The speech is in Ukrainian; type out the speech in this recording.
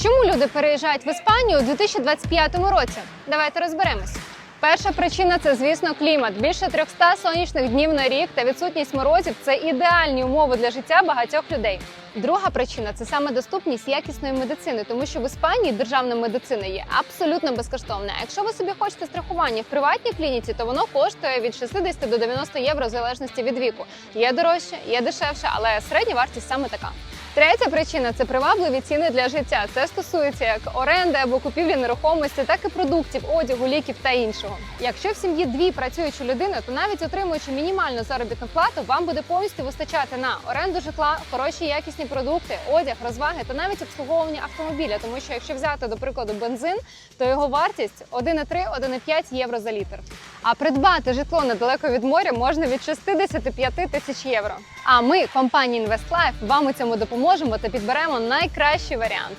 Чому люди переїжджають в Іспанію у 2025 році? Давайте розберемось. Перша причина це, звісно, клімат. Більше 300 сонячних днів на рік та відсутність морозів це ідеальні умови для життя багатьох людей. Друга причина це саме доступність якісної медицини, тому що в Іспанії державна медицина є абсолютно безкоштовна. Якщо ви собі хочете страхування в приватній клініці, то воно коштує від 60 до 90 євро в залежності від віку. Є дорожче, є дешевше, але середня вартість саме така. Третя причина це привабливі ціни для життя. Це стосується як оренди або купівлі нерухомості, так і продуктів, одягу, ліків та іншого. Якщо в сім'ї дві працюючі людини, то навіть отримуючи мінімальну заробітну плату, вам буде повністю вистачати на оренду житла, хороші якісні продукти, одяг, розваги та навіть обслуговування автомобіля. Тому що якщо взяти до прикладу бензин, то його вартість 1,3-1,5 євро за літр. А придбати житло недалеко від моря можна від 65 тисяч євро. А ми, компанія InvestLife, вам у цьому допоможемо та підберемо найкращий варіант.